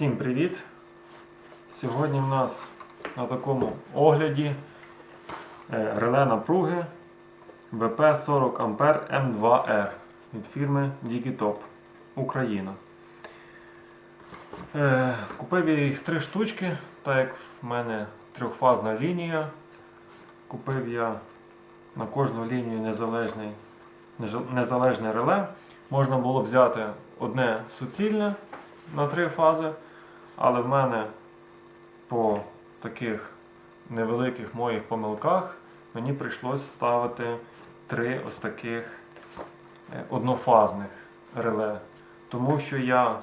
Всім привіт! Сьогодні в нас на такому огляді е, реле напруги BP40 А М2R від фірми Digitop Україна. Е, Купив я їх три штучки, так як в мене трьохфазна лінія. Купив я на кожну лінію незалежний, незалежне реле. Можна було взяти одне суцільне на три фази, але в мене по таких невеликих моїх помилках мені прийшлось ставити три ось таких е, однофазних реле. Тому що я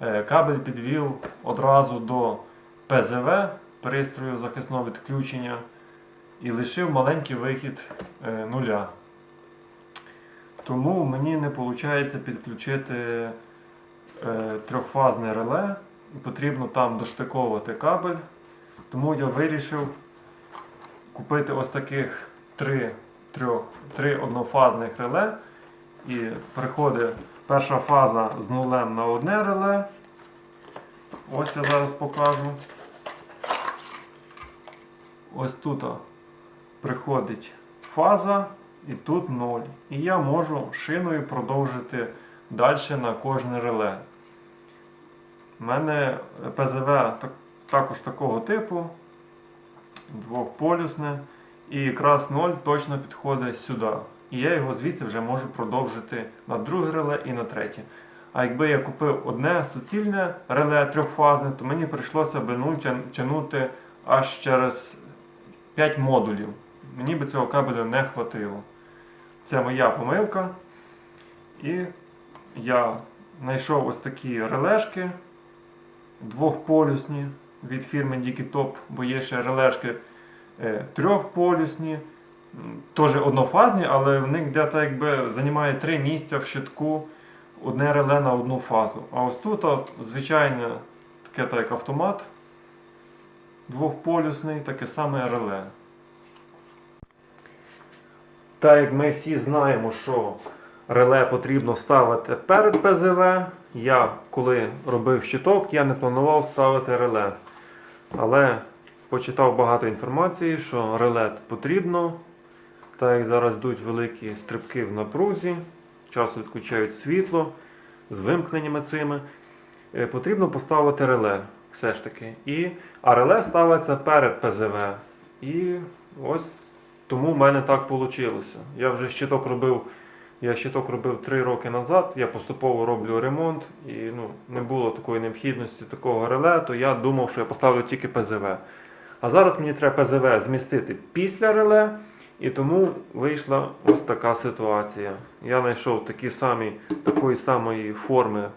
е, кабель підвів одразу до ПЗВ пристрою захисного відключення і лишив маленький вихід е, нуля. Тому мені не виходить підключити трьохфазне реле. Потрібно там доштиковувати кабель. Тому я вирішив купити ось таких три, трьох, три однофазних реле. І приходить перша фаза з нулем на одне реле. Ось я зараз покажу. Ось тут приходить фаза і тут 0. І я можу шиною продовжити далі на кожне реле. У мене ПЗВ так- також такого типу, двохполюсне, і якраз 0 точно підходить сюди. І я його звідси вже можу продовжити на друге реле і на третє. А якби я купив одне суцільне реле трьохфазне, то мені прийшлося би 0 тягнути аж через 5 модулів. Мені би цього кабелю не хватило. Це моя помилка. І я знайшов ось такі релешки двохполюсні від фірми Digitop, бо є ще релешки е, трьохполюсні, теж однофазні, але в них де так якби займає три місця в щитку одне реле на одну фазу. А ось тут звичайне таке так як автомат двохполюсний, таке саме реле. Так як ми всі знаємо, що реле потрібно ставити перед ПЗВ, я коли робив щиток, я не планував ставити реле. Але почитав багато інформації, що реле потрібно, так як зараз йдуть великі стрибки в напрузі, часто відключають світло з вимкненнями цими. е, Потрібно поставити реле все ж таки. І, а реле ставиться перед ПЗВ. І ось тому в мене так вийшло. Я вже щиток робив. Я щиток робив 3 роки назад, я поступово роблю ремонт і ну, не було такої необхідності такого реле, то я думав, що я поставлю тільки ПЗВ. А зараз мені треба ПЗВ змістити після реле, і тому вийшла ось така ситуація. Я знайшов такі самі, такої самої форми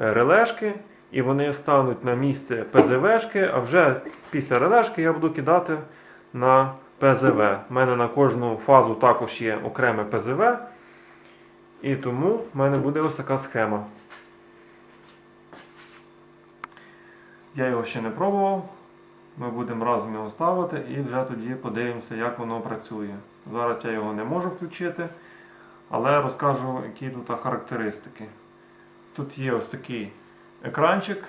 е, релешки, і вони стануть на місце ПЗВшки, а вже після релешки я буду кидати на ПЗВ. У мене на кожну фазу також є окреме ПЗВ. І тому в мене буде ось така схема. Я його ще не пробував. Ми будемо разом його ставити і вже тоді подивимося, як воно працює. Зараз я його не можу включити, але розкажу, які тут характеристики. Тут є ось такий екранчик,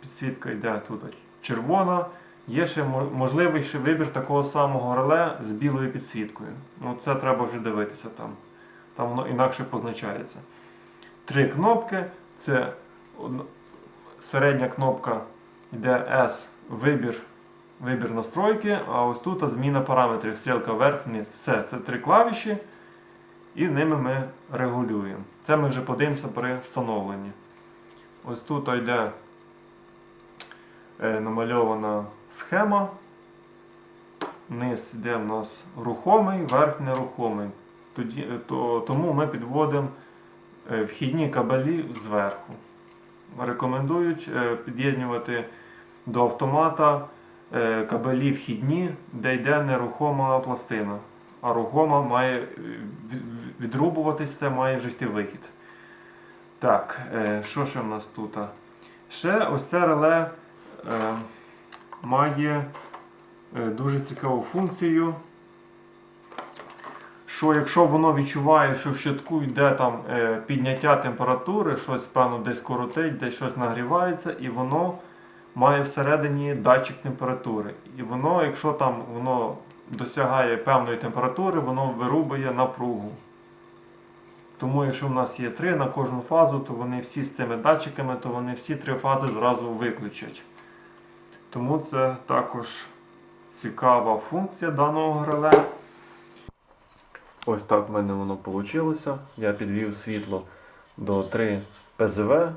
підсвітка йде тут червона. Є ще можливий ще вибір такого самого реле з білою підсвіткою. Ну, це треба вже дивитися там. Там воно інакше позначається. Три кнопки. Це середня кнопка йде S вибір, вибір настройки, а ось тут зміна параметрів, стрілка вверх-вниз. Все, це три клавіші, і ними ми регулюємо. Це ми вже подивимося при встановленні. Ось тут йде е, намальована схема. Низ йде в нас рухомий, верх нерухомий. Тоді, е, то, тому ми підводимо е, вхідні кабелі зверху. Рекомендують е, під'єднувати до автомата кабелі вхідні, де йде нерухома пластина. А рухома має від- від- відрубуватись, це має вже йти вихід. Так, що ще в нас тут? Ще ось це реле має дуже цікаву функцію що якщо воно відчуває, що в щитку йде там е, підняття температури, щось певно десь коротить, десь щось нагрівається, і воно має всередині датчик температури. І воно, якщо там воно досягає певної температури, воно вирубує напругу. Тому, якщо в нас є три на кожну фазу, то вони всі з цими датчиками, то вони всі три фази зразу виключать. Тому це також цікава функція даного реле. Ось так в мене воно вийшло. Я підвів світло до 3 ПЗВ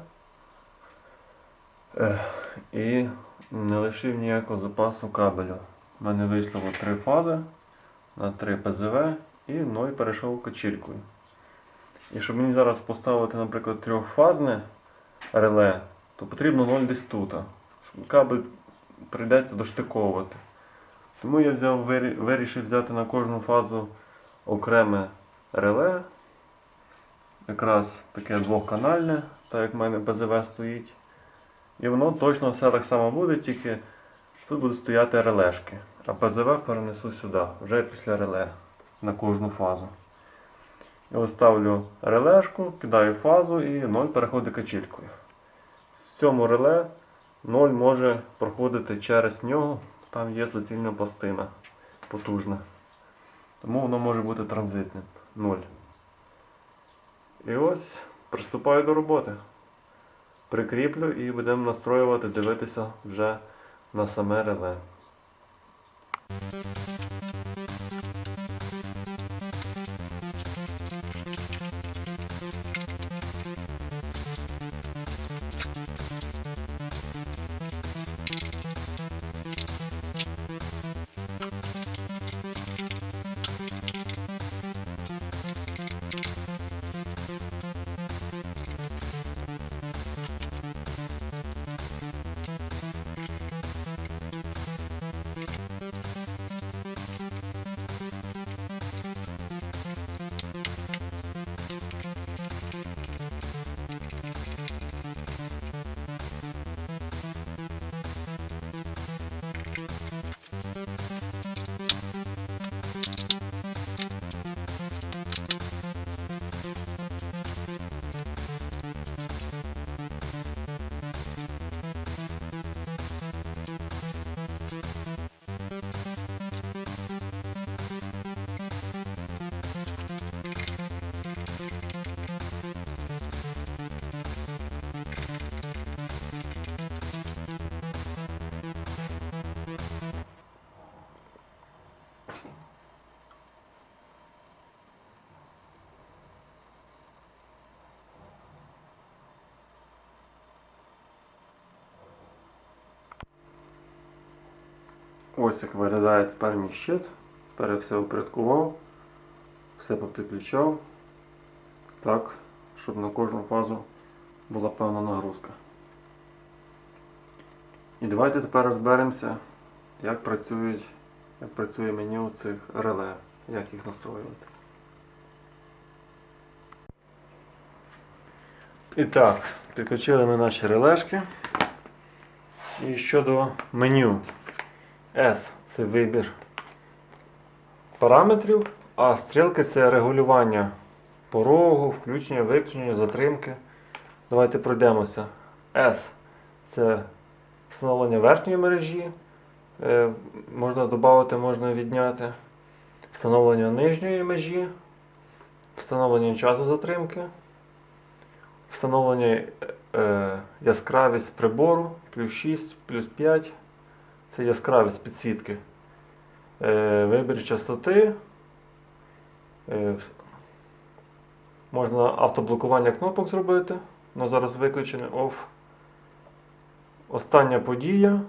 і не лишив ніякого запасу кабелю. У мене вийшло 3 фази на 3 ПЗВ і 0 перейшов качелькою. І щоб мені зараз поставити, наприклад, трьохфазне реле, то потрібно 0 десь тут. Кабель прийдеться доштиковувати. Тому я взяв, вирішив взяти на кожну фазу окреме реле. Якраз таке двохканальне, так як в мене ПЗВ стоїть. І воно точно все так само буде, тільки тут будуть стояти релешки. А ПЗВ перенесу сюди, вже після реле на кожну фазу. І ставлю релешку, кидаю фазу і 0 переходить качелькою. В цьому реле 0 може проходити через нього, там є суцільна пластина потужна. Тому воно може бути транзитним 0. І ось приступаю до роботи. Прикріплю і будемо настроювати, дивитися вже на саме реле. Ось як виглядає тепер мій щит. Тепер я все упорядкував, все попідключав так, щоб на кожну фазу була певна нагрузка. І давайте тепер розберемося, як працюють, як працює меню цих реле, як їх настроювати. І так, підключили ми наші релешки. І щодо меню. S це вибір параметрів, а стрілки це регулювання порогу, включення, виключення, затримки. Давайте пройдемося. S це встановлення верхньої мережі. Е, можна додати, можна відняти. Встановлення нижньої межі, встановлення часу затримки, встановлення е, яскравість прибору, плюс 6, плюс 5. Це яскравість підсвітки. Е, вибір частоти. Е, можна автоблокування кнопок зробити. але зараз виключене OFF. Остання подія.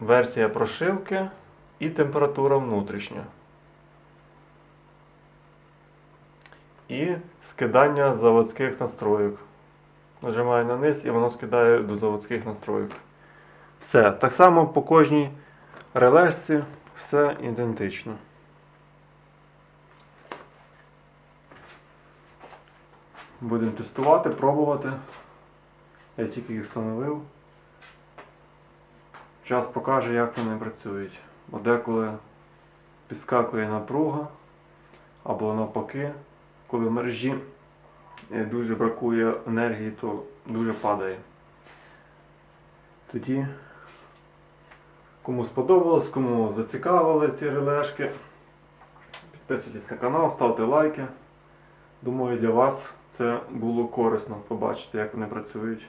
Версія прошивки і температура внутрішня. І скидання заводських настроїк. Нажимаю на низ і воно скидає до заводських настроїк. Все. Так само по кожній релешці все ідентично. Будемо тестувати, пробувати. Я тільки їх встановив. Час покаже, як вони працюють. Бо деколи підскакує напруга, або навпаки, коли в мережі е, дуже бракує енергії, то дуже падає. Тоді, кому сподобалось, кому зацікавили ці релешки, підписуйтесь на канал, ставте лайки. Думаю, для вас це було корисно побачити, як вони працюють.